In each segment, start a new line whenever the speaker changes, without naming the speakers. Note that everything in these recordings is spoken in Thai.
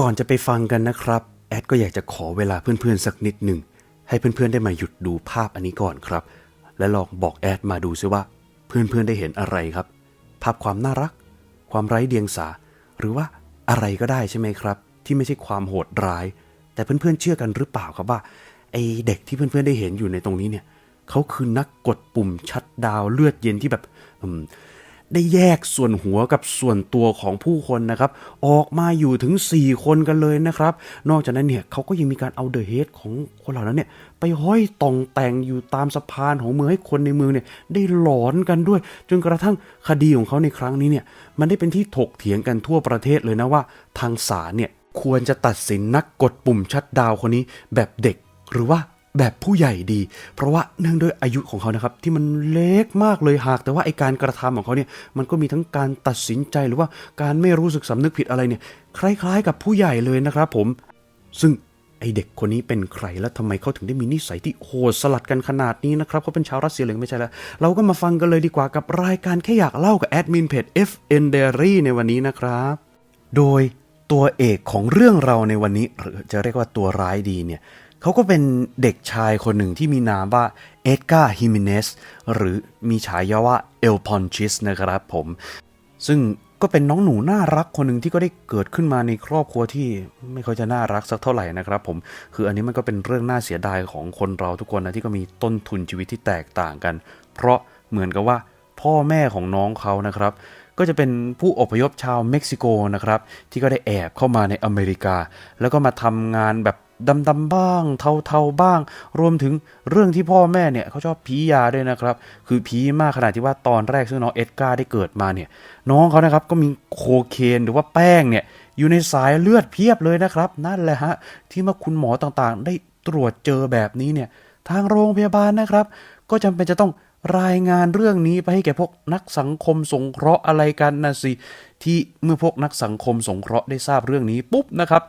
ก่อนจะไปฟังกันนะครับ แอดก็อยากจะขอเวลาเพื่อนๆสักนิดหนึ่ง ให้เพื่อนๆได้มาหยุดดูภาพอันนี้ก่อนครับ และลองบอกแอดมาดูซิว่า เพื่อนๆได้เห็นอะไรครับ ภาพความน่ารัก ความไร้เดียงสา หรือว่าอะไรก็ได้ใช่ไหมครับ ที่ไม่ใช่ความโหดร้าย แต่เพื่อนๆเชื่อกันหรือเปล่าครับว่าไอเด็กที่เพื่อนๆได้เห็นอยู่ในตรงนี้เนี่ยเขาคือนักกดปุ่มชัดดาวเลือดเย็นที่แบบอืม ได้แยกส่วนหัวกับส่วนตัวของผู้คนนะครับ ออกมาอยู่ถึง 4 คนกันเลยนะครับ นอกจากนั้นเนี่ยเขาก็ยังมีการเอาเดอะเฮดของคนเหล่านั้นเนี่ยไปห้อยตองแต่งอยู่ตามสะพานของเมืองให้คนในเมืองเนี่ยได้หลอนกันด้วย จนกระทั่งคดีของเขาในครั้งนี้เนี่ยมันได้เป็นที่ถกเถียงกันทั่วประเทศเลยนะว่า ทางศาลเนี่ยควรจะตัดสินนักกดปุ่มชัดดาวคนนี้แบบเด็กหรือว่า แบบผู้ใหญ่ดี เพราะว่าเนื่องด้วยอายุของเขานะครับ ที่มันเล็กมากเลยหาก แต่ว่าไอการกระทำของเขาเนี่ยมันก็มีทั้งการตัดสินใจหรือว่าการไม่รู้สึกสำนึกผิดอะไรเนี่ยคล้าย ๆ กับผู้ใหญ่เลยนะครับผม ซึ่งไอเด็กคนนี้เป็นใครและทำไมเขาถึงได้มีนิสัยที่โหดสลัดกันขนาดนี้นะครับเขาเป็นชาวรัสเซียเลยไม่ใช่แล้วเราก็มาฟังกันเลยดีกว่ากับรายการแค่อยากเล่ากับแอดมินเพจ FN Diary ในวันนี้นะครับ โดยตัวเอกของเรื่องเราในวันนี้หรือจะเรียกว่าตัวร้ายดีเนี่ย เขาก็เป็นเด็กชายคนหนึ่งที่มีนามว่าเอ็ดการ์ฮิมิเนสหรือมีฉายาว่าเอลพอนชิสนะครับผม ซึ่งก็เป็นน้องหนูน่ารักคนหนึ่งที่ก็ได้เกิดขึ้นมาในครอบครัวที่ไม่ค่อยจะน่ารักสักเท่าไหร่นะครับผมคืออันนี้มันก็เป็นเรื่องน่าเสียดายของคนเราทุกคนนะที่ก็มีต้นทุนชีวิตที่แตกต่างกัน เพราะเหมือนกับว่าพ่อแม่ของน้องเขานะครับ ก็จะเป็นผู้อพยพชาวเม็กซิโกนะครับที่ก็ได้แอบเข้ามาในอเมริกา แล้วก็มาทำงานแบบ ดำๆบ้าง เทาๆบ้าง รวมถึงเรื่องที่พ่อแม่เนี่ยเขาชอบผียาด้วยนะครับ คือผีมากขนาดที่ว่าตอนแรกซึ่งน้องเอ็ดการ์ได้เกิดมาเนี่ย น้องเขานะครับก็มีโคเคนหรือว่าแป้งเนี่ยอยู่ในสายเลือดเพียบเลยนะครับ นั่นแหละฮะที่เมื่อคุณหมอต่างๆ ได้ตรวจเจอแบบนี้เนี่ยทางโรงพยาบาลนะครับ ก็จำเป็นจะต้องรายงานเรื่องนี้ไปให้แก่พวกนักสังคมสงเคราะห์อะไรกันนะสิที่เมื่อพวกนักสังคมสงเคราะห์ได้ทราบเรื่องนี้ปุ๊บนะครับ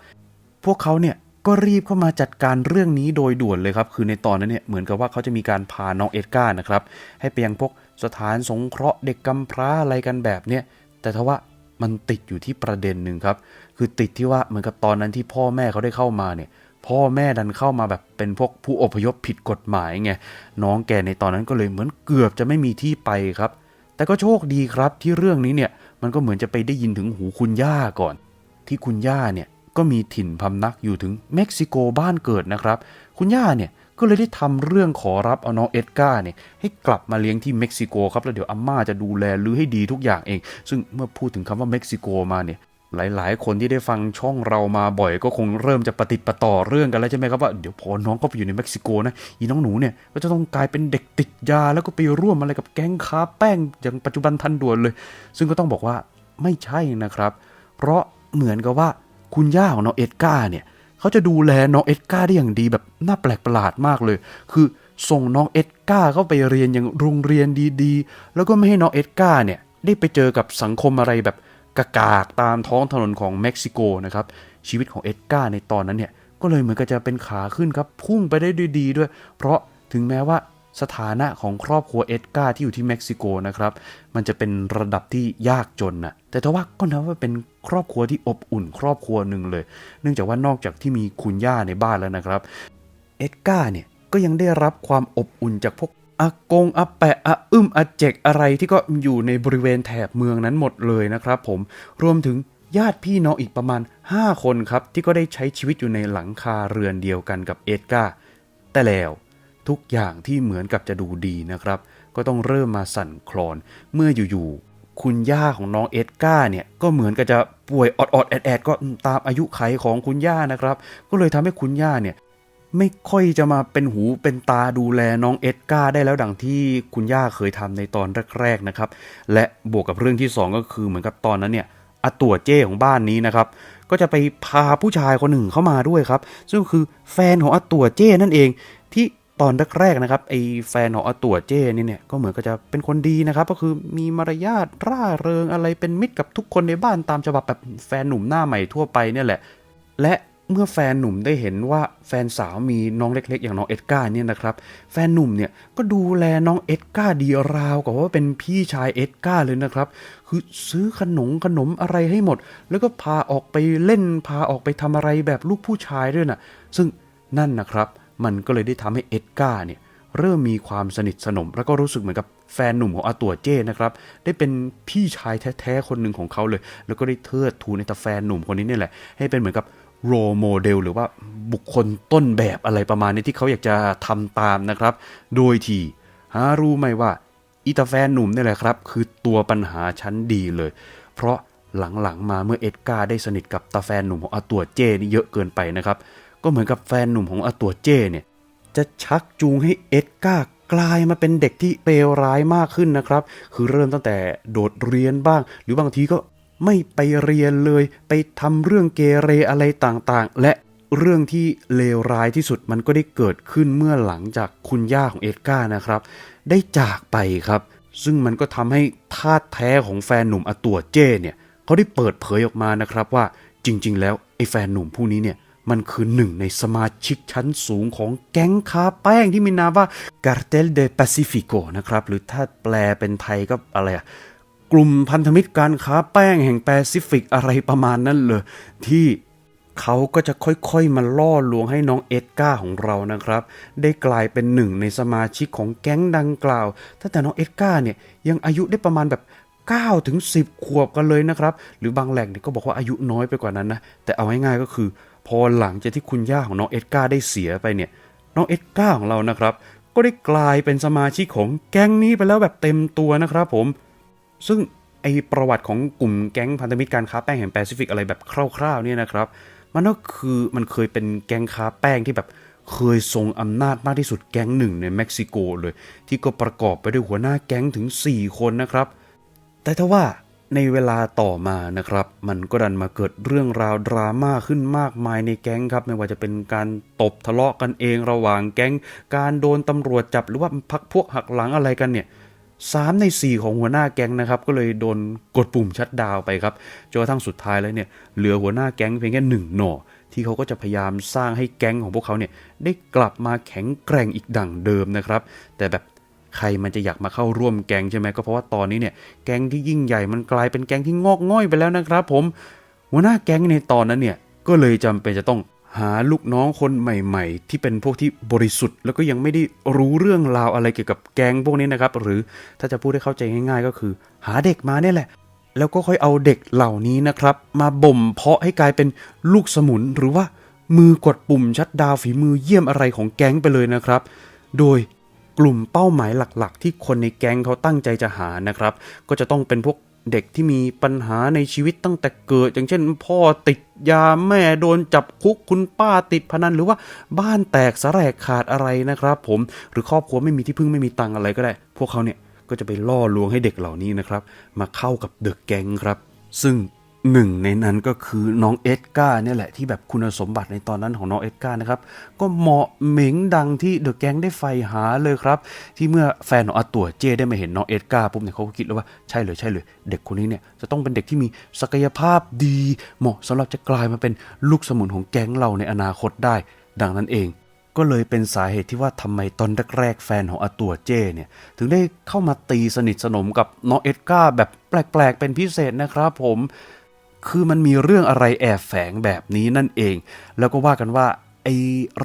พวกเขาเนี่ย ก็รีบเข้ามาจัดการเรื่องนี้โดยด่วนเลยครับ คือในตอนนั้นเนี่ยเหมือนกับว่าเขาจะมีการพาน้องเอ็ดการ์นะครับ ให้ไปยังพวกสถานสงเคราะห์เด็กกำพร้าอะไรกันแบบเนี้ยแต่ทว่ามันติดอยู่ที่ประเด็นหนึ่งครับ คือติดที่ว่าเหมือนกับตอนนั้นที่พ่อแม่เขาได้เข้ามาเนี่ย พ่อแม่ดันเข้ามาแบบเป็นพวกผู้อพยพผิดกฎหมายไงน้องแกในตอนนั้นก็เลยเหมือนเกือบจะไม่มีที่ไปครับ แต่ก็โชคดีครับที่เรื่องนี้เนี่ยมันก็เหมือนจะไปได้ยินถึงหูคุณย่าก่อน ที่คุณย่าเนี่ย ก็มีถิ่นพำนักอยู่ถึงเม็กซิโกบ้านเกิดนะครับ คุณย่าเนี่ยก็เลยได้ทำเรื่องขอรับเอาน้องเอ็ดการ์เนี่ยให้กลับมาเลี้ยงที่เม็กซิโกครับแล้วเดี๋ยวอาม่าจะดูแลลือให้ดีทุกอย่างเอง ซึ่งเมื่อพูดถึงคำว่าเม็กซิโกมาเนี่ยหลายๆ คนที่ได้ฟังช่องเรามาบ่อยก็คงเริ่มจะปฏิดปต่อเรื่องกันแล้วใช่ไหมครับว่าเดี๋ยวพอน้องก็ไปอยู่ในเม็กซิโกนะอีน้องหนูเนี่ยก็จะต้องกลายเป็นเด็กติดยาแล้วก็ไปร่วมอะไรกับแก๊งค้าแป้งอย่างปัจจุบันทันด่วนเลย ซึ่งก็ต้องบอกว่าไม่ใช่นะครับ เพราะเหมือนกับว่า คุณย่าของน้องเอ็ดการ์เนี่ยเขาจะดูแลน้องเอ็ดการ์ได้อย่างดีแบบน่าแปลกประหลาดมากเลย คือส่งน้องเอ็ดการ์เข้าไปเรียนอย่างโรงเรียนดีๆ แล้วก็ไม่ให้น้องเอ็ดการ์เนี่ยได้ไปเจอกับสังคมอะไรแบบกากากตามท้องถนนของเม็กซิโกนะครับชีวิตของเอ็ดการ์ในตอนนั้นเนี่ยก็เลยเหมือนกับจะเป็นขาขึ้นครับพุ่งไปได้ด้วยดีด้วย เพราะถึงแม้ว่า สถานะของครอบครัวเอ็ดการ์ที่อยู่ที่เม็กซิโกนะครับ มันจะเป็นระดับที่ยากจนนะแต่ทว่าก็นับว่าเป็นครอบครัวที่อบอุ่นครอบครัวหนึ่งเลย เนื่องจากว่านอกจากที่มีคุณย่าในบ้านแล้วนะครับเอ็ดการ์เนี่ยก็ยังได้รับความอบอุ่นจากพวกอากงอาแปะอาอึ้มอาเจกอะไรที่ก็อยู่ในบริเวณแถบเมืองนั้นหมดเลยนะครับ ผมรวมถึงญาติพี่น้องอีกประมาณ 5 คนครับ ที่ก็ได้ใช้ชีวิตอยู่ในหลังคาเรือนเดียวกันกับเอ็ดการ์แต่แล้ว ทุกอย่างที่เหมือนกับจะดูดีนะครับ ก็ต้องเริ่มมาสั่นคลอน เมื่ออยู่ๆคุณย่าของน้องเอ็ดการ์เนี่ยก็เหมือนกับจะป่วยออดๆแอดๆก็ตามอายุไขของคุณย่านะครับ ก็เลยทำให้คุณย่าเนี่ยไม่ค่อยจะมาเป็นหูเป็นตาดูแลน้องเอ็ดการ์ได้แล้วดังที่คุณย่าเคยทำในตอนแรกๆนะครับ และบวกกับเรื่องที่ 2 ก็คือเหมือนกับตอนนั้นเนี่ยอาตัวเจ้ของบ้านนี้นะครับ ก็จะไปพาผู้ชายคนหนึ่งเข้ามาด้วยครับ ซึ่งคือแฟนของอาตัวเจ้นั่นเองที่ ตอนแรกๆนะครับไอแฟนของอาตัวเจ้นี่เนี่ยก็เหมือนก็จะเป็นคนดีนะครับ ก็คือมีมารยาทร่าเริงอะไรเป็นมิตรกับทุกคนในบ้านตามฉบับแบบแฟนหนุ่มหน้าใหม่ทั่วไปเนี่ยแหละ และเมื่อแฟนหนุ่มได้เห็นว่าแฟนสาวมีน้องเล็ก ๆ อย่างน้องเอ็ดการ์เนี่ยนะครับ แฟนหนุ่มเนี่ยก็ดูแลน้องเอ็ดการ์ดีราวกับว่าเป็นพี่ชายเอ็ดการ์เลยนะครับ คือซื้อขนมขนมอะไรให้หมด แล้วก็พาออกไปเล่นพาออกไปทำอะไรแบบลูกผู้ชายด้วยน่ะ ซึ่งนั่นนะครับ มันก็เลยได้ทำให้เอ็ดการ์เนี่ยเริ่มมีความสนิทสนม แล้วก็รู้สึกเหมือนกับแฟนหนุ่มของอาตัวเจ้นะครับ ได้เป็นพี่ชายแท้ๆคนหนึ่งของเขาเลย แล้วก็ได้เทิดทูนในตาแฟนหนุ่มคนนี้นี่แหละ ให้เป็นเหมือนกับโรโมเดลหรือว่าบุคคลต้นแบบอะไรประมาณนี้ที่เขาอยากจะทำตามนะครับ โดยที่หารู้ไหมว่าอีตาแฟนหนุ่มนี่แหละครับ คือตัวปัญหาชั้นดีเลย เพราะหลังๆมาเมื่อเอ็ดการ์ได้สนิทกับตาแฟนหนุ่มของอาตัวเจ้นี่เยอะเกินไปนะครับ ก็เหมือนกับแฟนหนุ่มของอาตัวเจ้เนี่ยจะชักจูงให้เอ็ดการ์กลายมาเป็นเด็กที่เลวร้ายมากขึ้นนะครับ คือเริ่มตั้งแต่โดดเรียนบ้าง หรือบางทีก็ไม่ไปเรียนเลย ไปทำเรื่องเกเรอะไรต่างๆ และเรื่องที่เลวร้ายที่สุดมันก็ได้เกิดขึ้นเมื่อหลังจากคุณย่าของเอ็ดการ์นะครับ ได้จากไปครับ ซึ่งมันก็ทำให้ทาแท้ของแฟนหนุ่มอตัวเจ้เนี่ยเขาได้เปิดเผยออกมานะครับว่าจริง ๆ แล้วไอ้แฟนหนุ่มผู้นี้เนี่ย มันคือหนึ่งในสมาชิกชั้นสูงของแก๊งค้าแป้งที่มีนามว่า Cartel de Pacifico นะครับ หรือถ้าแปลเป็นไทยก็อะไรอะกลุ่มพันธมิตรการค้าแป้งแห่งแปซิฟิกอะไรประมาณนั้นเลย ที่เขาก็จะค่อยๆ มาล่อลวงให้น้องเอ็ดการ์ของเรานะครับ ได้กลายเป็นหนึ่งในสมาชิกของแก๊งดังกล่าวตั้งแต่น้องเอ็ดการ์เนี่ยยังอายุได้ประมาณแบบ9ถึง10 ขวบกันเลยนะครับ หรือบางแหล่งเนี่ยก็บอกว่าอายุน้อยไปกว่านั้นนะ แต่เอาง่ายๆก็คือ อหลังจากที่คุณย่าของน้องเอ็ดการ์ได้เสียไปเนี่ย น้องเอ็ดการ์ของเรานะครับ ก็ได้กลายเป็นสมาชิกของแก๊งนี้ไปแล้วแบบเต็มตัวนะครับผม ซึ่งไอประวัติของกลุ่มแก๊งพันธมิตรการค้าแป้งแห่งแปซิฟิกอะไรแบบคร่าวๆเนี่ยนะครับ มันก็คือมันเคยเป็นแก๊งค้าแป้งที่แบบเคยทรงอำนาจมากที่สุดแก๊งหนึ่งในเม็กซิโกเลย ที่ก็ประกอบไปด้วยหัวหน้าแก๊งถึง 4 คนนะครับ แต่ถ้าว่า ในเวลาต่อมานะครับ มันก็ดันมาเกิดเรื่องราวดราม่าขึ้นมากมายในแก๊งครับ ไม่ว่าจะเป็นการตบทะเลาะกันเองระหว่างแก๊ง การโดนตำรวจจับหรือว่าพักพวกหักหลังอะไรกันเนี่ยสามใน4ของหัวหน้าแก๊งนะครับ ก็เลยโดนกดปุ่มชัดดาวไปครับจนกระทั่งสุดท้ายแล้วเนี่ยเหลือหัวหน้าแก๊งเพียงแค่หนึ่งหน่อที่เขาก็จะพยายามสร้างให้แก๊งของพวกเขาเนี่ยได้กลับมาแข็งแกร่งอีกดั่งเดิมนะครับ แต่แบบ ใครมันจะอยากมาเข้าร่วมแก๊งใช่ไหมก็เพราะว่าตอนนี้เนี่ยแก๊งที่ยิ่งใหญ่มันกลายเป็นแก๊งที่งอกง่อยไปแล้วนะครับ ผมหัวหน้าแก๊งในตอนนั้นเนี่ยก็เลยจำเป็นจะต้องหาลูกน้องคนใหม่ ๆ ที่เป็นพวกที่บริสุทธิ์ แล้วก็ยังไม่ได้รู้เรื่องราวอะไรเกี่ยวกับแก๊งพวกนี้นะครับ หรือถ้าจะพูดให้เข้าใจง่าย ๆ ก็คือ หาเด็กมาเนี่ยแหละ แล้วก็ค่อยเอาเด็กเหล่านี้นะครับ มาบ่มเพาะให้กลายเป็นลูกสมุนหรือว่ามือกดปุ่มชัดดาวฝีมือเยี่ยมอะไรของแก๊งไปเลยนะครับ โดย ลุ่มเป้าหมายหลักๆ ที่คนในแก๊งเขาตั้งใจจะหานะครับ ก็จะต้องเป็นพวกเด็กที่มีปัญหาในชีวิตตั้งแต่เกิด อย่างเช่น พ่อติดยาแม่โดนจับคุกคุณป้าติดพนันหรือว่าบ้านแตกสลายขาดอะไรนะครับ ผมหรือครอบครัวไม่มีที่พึ่งไม่มีตังอะไรก็ได้ พวกเขาเนี่ยก็จะไปล่อลวงให้เด็กเหล่านี้นะครับ มาเข้ากับเดอะแก๊งครับ ซึ่ง หนึ่งในนั้นก็คือน้องเอ็ดการ์เนี่ยแหละที่แบบคุณสมบัติในตอนนั้นของน้องเอ็ดการ์นะครับ ก็เหมาะเหม็งดังที่เดอะแก๊งได้ใฝ่หาเลยครับ ที่เมื่อแฟนของอาตัวเจได้มาเห็นน้องเอ็ดการ์ปุ๊บเนี่ยเขาก็คิดแล้วว่าใช่เลยใช่เลยเด็กคนนี้เนี่ยจะต้องเป็นเด็กที่มีศักยภาพดี เหมาะสำหรับจะกลายมาเป็นลูกสมุนของแก๊งเราในอนาคตได้ ดังนั้นเองก็เลยเป็นสาเหตุที่ว่าทำไมตอนแรกๆแฟนของอาตัวเจเนี่ย ถึงได้เข้ามาตีสนิทสนมกับน้องเอ็ดการ์แบบแปลกๆเป็นพิเศษนะครับผม คือมันมีเรื่องอะไรแอบแฝงแบบนี้นั่นเอง แล้วก็ว่ากันว่าไอ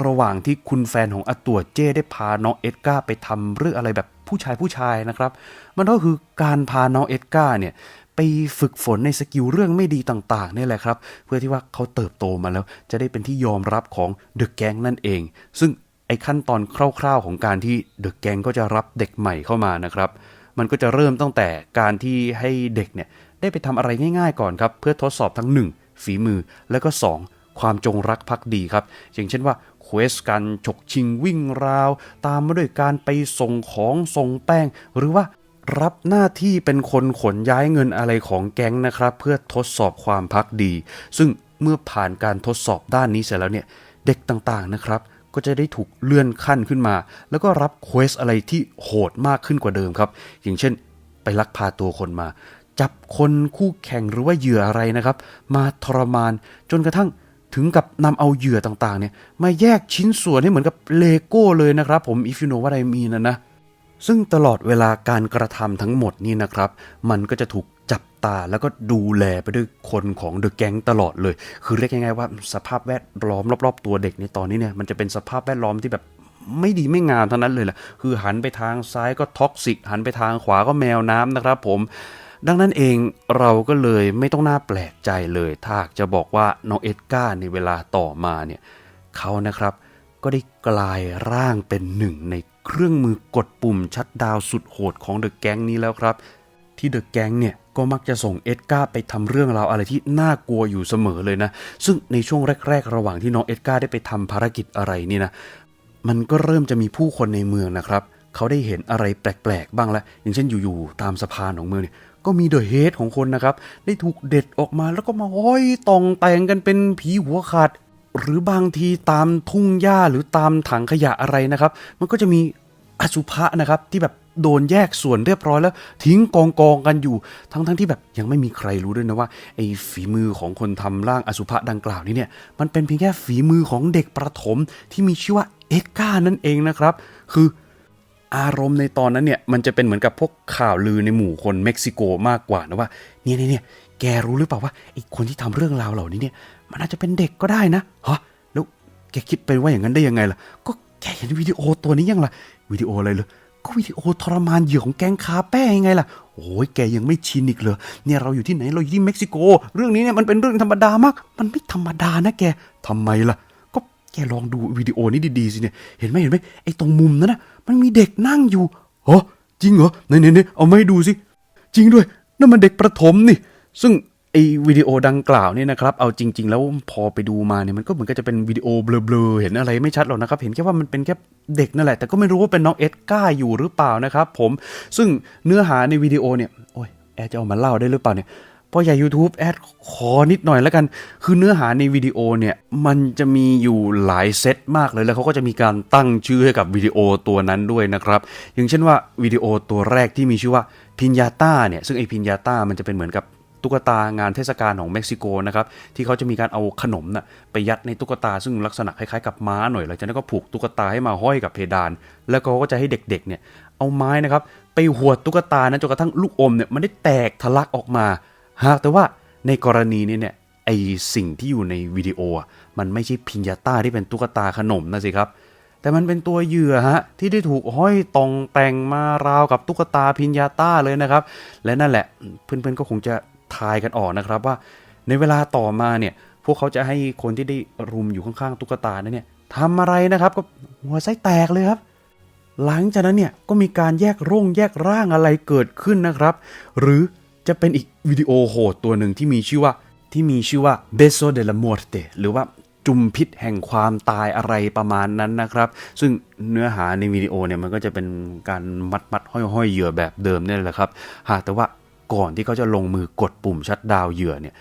ระหว่างที่คุณแฟนของอตัวเจ้ได้พาน้องเอ็ดการ์ไปทำเรื่องอะไรแบบผู้ชายผู้ชายนะครับ มันก็คือการพาน้องเอ็ดการ์เนี่ยไปฝึกฝนในสกิลเรื่องไม่ดีต่างๆนี่แหละครับ เพื่อที่ว่าเขาเติบโตมาแล้ว จะได้เป็นที่ยอมรับของเดอะแก๊งนั่นเอง ซึ่งไอ้ขั้นตอนคร่าวๆของการที่เดอะแก๊งก็จะรับเด็กใหม่เข้ามานะครับ มันก็จะเริ่มตั้งแต่การที่ให้เด็กเนี่ย ได้ไปทำอะไรง่าย ๆ ก่อนครับ เพื่อทดสอบทั้ง 1 ฝีมือแล้วก็ 2 ความจงรักภักดีครับ อย่างเช่นว่าเควสการฉกชิงวิ่งราว ตามมาด้วยการไปส่งของส่งแป้ง หรือว่ารับหน้าที่เป็นคนขนย้ายเงินอะไรของแก๊งนะครับ เพื่อทดสอบความพักดี ซึ่งเมื่อผ่านการทดสอบด้านนี้เสร็จแล้วเนี่ยเด็กต่างๆนะครับ ก็จะได้ถูกเลื่อนขั้นขึ้นมา แล้วก็รับเควสอะไรที่โหดมากขึ้นกว่าเดิมครับ อย่างเช่น ไปลักพาตัวคนมา จับคนคู่แข่งหรือว่าเหยื่ออะไรนะครับ มาทรมานจนกระทั่งถึงกับนำเอาเหยื่อต่างๆเนี่ยมาแยกชิ้นส่วนให้เหมือนกับเลโก้เลยนะครับ ผม if you know what I mean นะนะซึ่งตลอดเวลาการกระทำทั้งหมดนี่นะครับ มันก็จะถูกจับตาแล้วก็ดูแลไปด้วยคนของเดอะแก๊งตลอดเลย คือเรียกง่ายๆว่าสภาพแวดล้อมรอบๆตัวเด็กในตอนนี้เนี่ยมันจะเป็นสภาพแวดล้อมที่แบบไม่ดีไม่งามเทั้งนั้นเลยแหละคือหันไปทางซ้ายก็ท็อกซิกหันไปทางขวาก็แมวน้ำนะครับ ผม ดังนั้นเองเราก็เลยไม่ต้องน่าแปลกใจเลยถ้าจะบอกว่าน้องเอ็ดการ์ในเวลาต่อมาเนี่ยเขานะครับก็ได้กลายร่างเป็นหนึ่งในเครื่องมือกดปุ่มชัดดาวสุดโหดของเดอะแก๊งนี้แล้วครับ ที่เดอะแก๊งเนี่ยก็มักจะส่งเอ็ดการ์ไปทำเรื่องราวอะไรที่น่ากลัวอยู่เสมอเลยนะ ซึ่งในช่วงแรก ๆ ระหว่างที่น้องเอ็ดการ์ได้ไปทำภารกิจอะไรนี่นะมันก็เริ่มจะมีผู้คนในเมืองนะครับ เขาได้เห็นอะไรแปลกๆบ้างแล้วอย่างเช่นอยู่ๆตามสะพานของเมืองเนี่ย ก็มีเดอะเฮดของคนนะครับ ได้ถูกเด็ดออกมาแล้วก็มาห้อยตองแต่งกันเป็นผีหัวขาด หรือบางทีตามทุ่งหญ้าหรือตามถังขยะอะไรนะครับ มันก็จะมีอสุภะนะครับที่แบบโดนแยกส่วนเรียบร้อยแล้ว ทิ้งกองกองกันอยู่ ทั้งๆทที่แบบยังไม่มีใครรู้ด้วยนะว่าไอ้ฝีมือของคนทำร่างอสุภะดังกล่าวนี้เนี่ย มันเป็นเพียงแค่ฝีมือของเด็กประถมที่มีชื่อว่าเอ็ดกานั่นเองนะครับ คือ อารมณ์ในตอนนั้นเนี่ยมันจะเป็นเหมือนกับพวกข่าวลือในหมู่คนเม็กซิโกมากกว่านะว่าเนี่ยเนี่ยเนี่ยแกรู้หรือเปล่าว่าไอ้คนที่ทำเรื่องราวเหล่านี้เนี่ย มันอาจจะเป็นเด็กก็ได้นะฮะแล้วแกคิดไปว่าอย่างนั้นได้ยังไงล่ะ ก็แกเห็นวิดีโอตัวนี้ยังล่ะวิดีโออะไรเลยก็วิดีโอทรมานเหยื่อของแก๊งคาแป้ยังไงล่ะโอ้ยแกยังไม่ชินอีกเหรอเนี่ยเราอยู่ที่ไหนเราอยู่ที่เม็กซิโก เรื่องนี้เนี่ยมันเป็นเรื่องธรรมดามาก มันไม่ธรรมดานะแกทำไมล่ะ ก็แกลองดูวิดีโอนี้ดีๆสิเนี่ย เห็นไหมเห็นไหมไอ้ตรงมุมนั้นนะมันมีเด็กนั่งอยู่เหรอจริงเหรอไหนไหนเอามาให้ดูสิ จริงด้วยนั่นมันเด็กประถมนี่ ซึ่งไอ้วิดีโอดังกล่าวเนี่ยนะครับ เอาจริง ๆ แล้วพอไปดูมาเนี่ยมันก็เหมือนกับจะเป็นวิดีโอเบลอๆ เห็นอะไรไม่ชัดหรอกนะครับ เห็นแค่ว่ามันเป็นแค่เด็กนั่นแหละ แต่ก็ไม่รู้ว่าเป็นน้องเอ็ดก้าอยู่หรือเปล่านะครับผม ซึ่งเนื้อหาในวิดีโอเนี่ย โอ้ยแอดจะเอามาเล่าได้หรือเปล่าเนี่ย พราะใหญ่ YouTube แอดขอนิดหน่อยแล้วกัน คือเนื้อหาในวิดีโอเนี่ย มันจะมีอยู่หลายเซตมากเลย แล้วเขาก็จะมีการตั้งชื่อให้กับวิดีโอตัวนั้นด้วยนะครับ อย่างเช่นว่าวิดีโอตัวแรกที่มีชื่อว่าพินยาต้าเนี่ย ซึ่งไอพินยาต้ามันจะเป็นเหมือนกับตุ๊กตางานเทศกาลของเม็กซิโกนะครับที่เขาจะมีการเอาขนมน่ะไปยัดในตุ๊กตาซึ่งลักษณะคล้ายๆกับม้าหน่อยหลังจากนั้นก็ผูกตุ๊กตาให้มาห้อยกับเพดาน แล้วเขาก็จะให้เด็กๆเนี่ยเอาไม้นะครับไปหวดตุ๊กตานั้นจนกระทั่งลูกอมเนี่ยมันได้แตกทะลักออกมา หากแต่ว่าในกรณีนี้เนี่ยไอสิ่งที่อยู่ในวิดีโออะมันไม่ใช่พิญญาต้าที่เป็นตุ๊กตาขนมนะสิครับ แต่มันเป็นตัวเหยื่อฮะที่ได้ถูกห้อยตองแต่งมาราวกับตุ๊กตาพิญญาต้าเลยนะครับ และนั่นแหละเพื่อนๆก็คงจะทายกันออกนะครับว่า ในเวลาต่อมาเนี่ยพวกเขาจะให้คนที่ได้รุมอยู่ข้างๆตุ๊กตานั้นเนี่ยทำอะไรนะครับก็หัวไส้แตกเลยครับ หลังจากนั้นเนี่ยก็มีการแยกร่งแยกร่างอะไรเกิดขึ้นนะครับ หรือ จะเป็นอีกวิดีโอโหดตัวหนึ่งที่มีชื่อว่าที่มีชื่อว่า Beso de la Muerte หรือว่าจุมพิษแห่งความตายอะไรประมาณนั้นนะครับ ซึ่งเนื้อหาในวิดีโอเนี่ยมันก็จะเป็นการมัดมัดห้อยห้อยเหยื่อแบบเดิมนี่แหละครับ หากแต่ว่าก่อนที่เขาจะลงมือกดปุ่มชัดดาวเหยื่อเนี่ย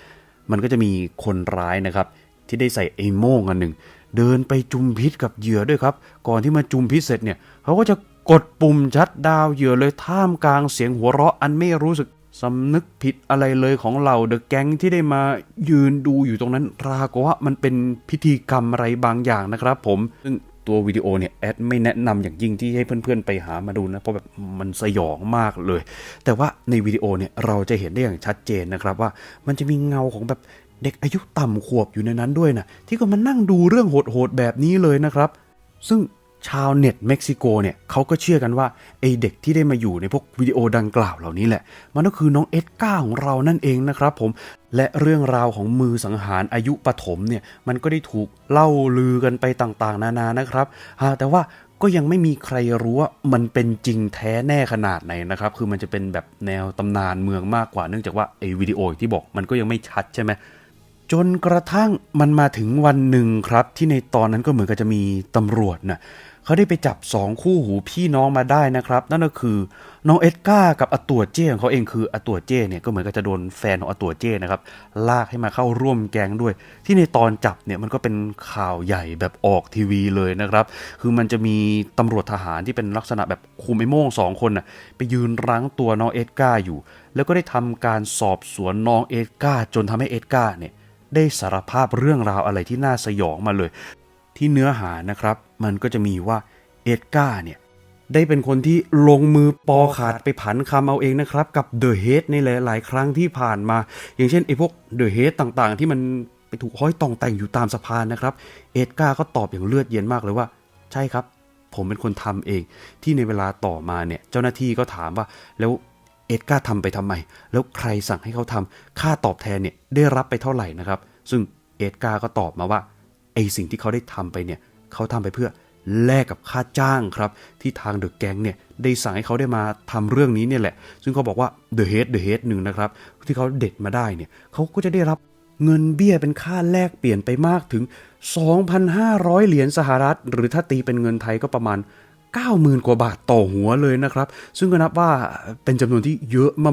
มันก็จะมีคนร้ายนะครับ ที่ได้ใส่ไอ้โม่งอันหนึ่งเดินไปจุมพิษกับเหยื่อด้วยครับ ก่อนที่มาจุมพิษเสร็จเนี่ยเขาก็จะกดปุ่มชัดดาวเหยื่อเลยท่ามกลางเสียงหัวเราะอันไม่รู้สึก สำนึกผิดอะไรเลยของเหล่าเดอะแก๊งที่ได้มายืนดูอยู่ตรงนั้นรากว่ามันเป็นพิธีกรรมอะไรบางอย่างนะครับผมซึ่งตัววิดีโอเนี่ยแอดไม่แนะนำอย่างยิ่งที่ให้เพื่อนๆไปหามาดูนะ เพราะแบบมันสยองมากเลย แต่ว่าในวิดีโอเนี่ยเราจะเห็นได้อย่างชัดเจนนะครับว่ามันจะมีเงาของแบบเด็กอายุต่ำขวบอยู่ในนั้นด้วยนะที่ก็มานั่งดูเรื่องโหดๆแบบนี้เลยนะครับ ซึ่ง ชาวเน็ตเม็กซิโกเนี่ยเขาก็เชื่อกันว่าไอเด็กที่ได้มาอยู่ในพวกวิดีโอดังกล่าวเหล่านี้แหละ มันก็คือน้องเอ็ดก้าของเรานั่นเองนะครับผม และเรื่องราวของมือสังหารอายุปฐมเนี่ยมันก็ได้ถูกเล่าลือกันไปต่างๆ นานานะครับแต่ว่าก็ยังไม่มีใครรู้ว่ามันเป็นจริงแท้แน่ขนาดไหนนะครับ คือมันจะเป็นแบบแนวตำนานเมืองมากกว่าเนื่องจากว่าไอวิดีโอที่บอกมันก็ยังไม่ชัดใช่ไหม จนกระทั่งมันมาถึงวันหนึ่งครับ ที่ในตอนนั้นก็เหมือนกับจะมีตำรวจน่ะเขาได้ไปจับสองคู่หูพี่น้องมาได้นะครับ นั่นก็คือน้องเอ็ดก้ากับอตัวเจ้ของเขาเองคืออตัวเจ้เนี่ยก็เหมือนกับจะโดนแฟนของอตัวเจ้นะครับลากให้มาเข้าร่วมแก๊งด้วย ที่ในตอนจับเนี่ยมันก็เป็นข่าวใหญ่แบบออกทีวีเลยนะครับ คือมันจะมีตำรวจทหารที่เป็นลักษณะแบบคุมไอ้โม่งสองคนน่ะไปยืนรั้งตัวน้องเอ็ดก้าอยู่ แล้วก็ได้ทำการสอบสวนน้องเอ็ดก้าจนทำให้เอ็ดก้าเนี่ย ได้สารภาพเรื่องราวอะไรที่น่าสยองมาเลย ที่เนื้อหานะครับ มันก็จะมีว่าเอ็ดการ์เนี่ยได้เป็นคนที่ลงมือปอขาดไปผันคำเอาเองนะครับ กับเดอะเฮดในหลาย ๆ ครั้งที่ผ่านมา อย่างเช่นไอ้พวกเดอะเฮดต่างๆ ที่มันไปถูกห้อยตองแต่งอยู่ตามสะพานนะครับ เอ็ดการ์ก็ตอบอย่างเลือดเย็นมากเลยว่า ใช่ครับ ผมเป็นคนทำเอง ที่ในเวลาต่อมาเนี่ย เจ้าหน้าที่ก็ถามว่าแล้ว เอ็ดการ์ทำไปทำไม แล้วใครสั่งให้เขาทำค่าตอบแทนเนี่ยได้รับไปเท่าไหร่นะครับ ซึ่งเอ็ดการ์ก็ตอบมาว่าไอสิ่งที่เขาได้ทำไปเนี่ยเขาทำไปเพื่อแลกกับค่าจ้างครับ ที่ทางเดอะแก๊งเนี่ยได้สั่งให้เขาได้มาทำเรื่องนี้เนี่ยแหละ ซึ่งเขาบอกว่าเดอะเฮดเดอะเฮดหนึ่งนะครับ ที่เขาเด็ดมาได้เนี่ยเขาก็จะได้รับเงินเบี้ยเป็นค่าแลกเปลี่ยนไปมากถึง 2,500 เหรียญสหรัฐ หรือถ้าตีเป็นเงินไทยก็ประมาณ 90,000 กว่าบาทต่อหัวเลยนะครับ ซึ่งก็นับว่าเป็นจำนวนที่เยอะม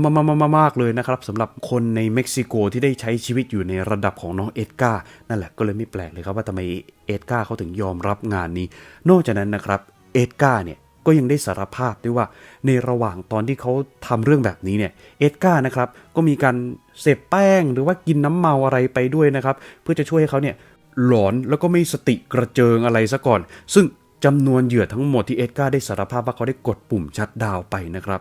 ากๆๆๆเลยนะครับสำหรับคนในเม็กซิโกที่ได้ใช้ชีวิตอยู่ในระดับของน้องเอ็ดการ์นั่นแหละก็เลยไม่แปลกเลยครับว่าทำไมเอ็ดการ์เขาถึงยอมรับงานนี้ นอกจากนั้นนะครับเอ็ดการ์เนี่ยก็ยังได้สารภาพด้วยว่าในระหว่างตอนที่เขาทำเรื่องแบบนี้เนี่ยเอ็ดการ์นะครับก็มีการเสพแป้งหรือว่ากินน้ำเมาอะไรไปด้วยนะครับ เพื่อจะช่วยให้เขาเนี่ยหลอนแล้วก็ไม่สติกระเจิงอะไรซะก่อน ซึ่ง จำนวนเหยื่อทั้งหมดที่เอ็ดการ์ได้สารภาพว่าเขาได้กดปุ่มชัดดาวไปนะครับ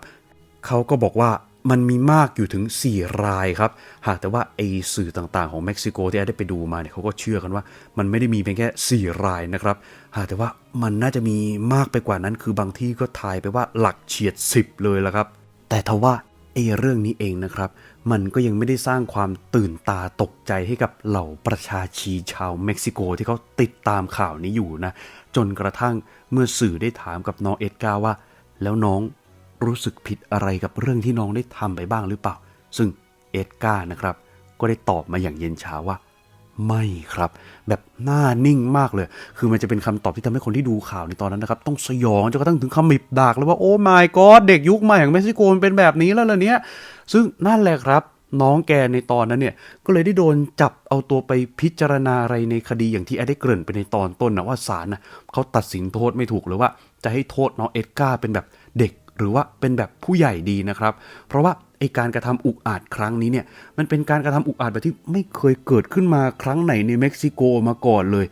เขาก็บอกว่ามันมีมากอยู่ถึง 4 รายครับ หากแต่ว่าไอสื่อต่างๆของเม็กซิโกที่แอดได้ไปดูมาเนี่ยเขาก็เชื่อกันว่า มันไม่ได้มีเพียงแค่ 4 รายนะครับ หากแต่ว่ามันน่าจะมีมากไปกว่านั้น คือบางที่ก็ทายไปว่าหลักเฉียด 10 เลยละครับ แต่ทว่าไอเรื่องนี้เองนะครับ มันก็ยังไม่ได้สร้างความตื่นตาตกใจให้กับเหล่าประชาชีชาวเม็กซิโกที่เขาติดตามข่าวนี้อยู่นะ จนกระทั่งเมื่อสื่อได้ถามกับน้องเอ็ดการ์ว่า แล้วน้องรู้สึกผิดอะไรกับเรื่องที่น้องได้ทำไปบ้างหรือเปล่า ซึ่งเอ็ดการ์นะครับ ก็ได้ตอบมาอย่างเย็นชาว่า ไม่ครับ แบบหน้านิ่งมากเลย คือมันจะเป็นคำตอบที่ทำให้คนที่ดูข่าวในตอนนั้นนะครับ ต้องสยองจนกระทั่งถึงคำมิบดากเลยว่าโอ้ my god เด็กยุคใหม่ของเม็กซิโกมันเป็นแบบนี้แล้วล่ะเนี่ยซึ่งนั่นแหละครับ น้องแกในตอนนั้นเนี่ย ก็เลยได้โดนจับเอาตัวไปพิจารณาอะไรในคดีอย่างที่แอดได้เกริ่นไปในตอนต้นนะว่าศาลนะเขาตัดสินโทษไม่ถูกหรือว่าจะให้โทษน้องเอ็ดการ์เป็นแบบเด็กหรือว่าเป็นแบบผู้ใหญ่ดีนะครับ เพราะว่าไอการกระทำอุกอาจครั้งนี้เนี่ยมันเป็นการกระทำอุกอาจแบบที่ไม่เคยเกิดขึ้นมาครั้งไหนในเม็กซิโกมาก่อนเลย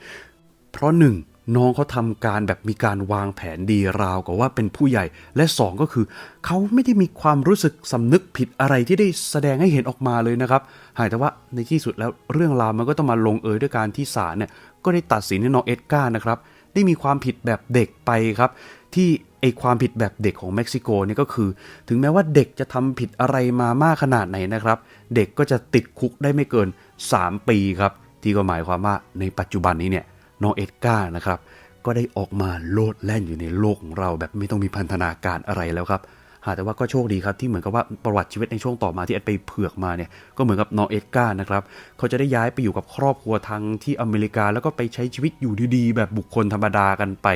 เพราะหนึ่ง น้องเขาทำการแบบมีการวางแผนดีราวกับว่าเป็นผู้ใหญ่ และสองก็คือ เขาไม่ได้มีความรู้สึกสำนึกผิดอะไรที่ได้แสดงให้เห็นออกมาเลยนะครับ หากแต่ว่าในที่สุดแล้วเรื่องราวมันก็ต้องมาลงเอยด้วยการที่ศาลเนี่ยก็ได้ตัดสินให้น้องเอ็ดการ์นะครับ ได้มีความผิดแบบเด็กไปครับ ที่ไอความผิดแบบเด็กของเม็กซิโกเนี่ยก็คือ ถึงแม้ว่าเด็กจะทำผิดอะไรมามากขนาดไหนนะครับ เด็กก็จะติดคุกได้ไม่เกิน 3 ปีครับที่ก็หมายความว่าในปัจจุบันนี้เนี่ย น้องเอ็ดการ์นะครับ ก็ได้ออกมาโลดแล่นอยู่ในโลกของเราแบบไม่ต้องมีพันธนาการอะไรแล้วครับหาแต่ว่าก็โชคดีครับที่เหมือนกับว่าประวัติชีวิตในช่วงต่อมาที่แอดไปเผือกมาเนี่ยก็เหมือนกับน้องเอ็ดการ์นะครับเขาจะได้ย้ายไปอยู่กับครอบครัวทางที่อเมริกา แล้วก็ไปใช้ชีวิตอยู่ดีๆ แบบบุคคลธรรมดากันไป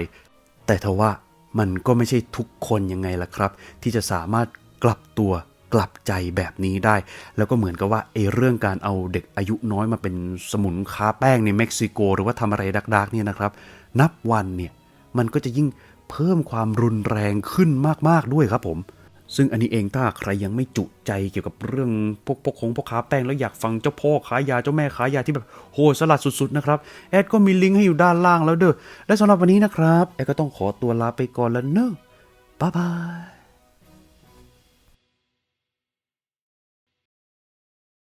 แต่ทว่ามันก็ไม่ใช่ทุกคนยังไงล่ะครับ ที่จะสามารถกลับตัว กลับใจแบบนี้ได้ แล้วก็เหมือนกับว่าไอ้เรื่องการเอาเด็กอายุน้อยมาเป็นสมุนค้าแป้งในเม็กซิโก หรือว่าทำอะไรดักๆเนี่ยนะครับ นับวันเนี่ยมันก็จะยิ่งเพิ่มความรุนแรงขึ้นมากๆด้วยครับผมซึ่งอันนี้เองถ้าใครยังไม่จุใจเกี่ยวกับเรื่องพวกพวกของพ่อค้าแป้งแล้วอยากฟังเจ้าพ่อขายยาเจ้าแม่ขายยาที่แบบโหสลัดสุดๆนะครับ แอดก็มีลิงก์ให้อยู่ด้านล่างแล้วเด้อและสำหรับวันนี้นะครับ แอดก็ต้องขอตัวลาไปก่อนแล้วเนอะบ๊ายบาย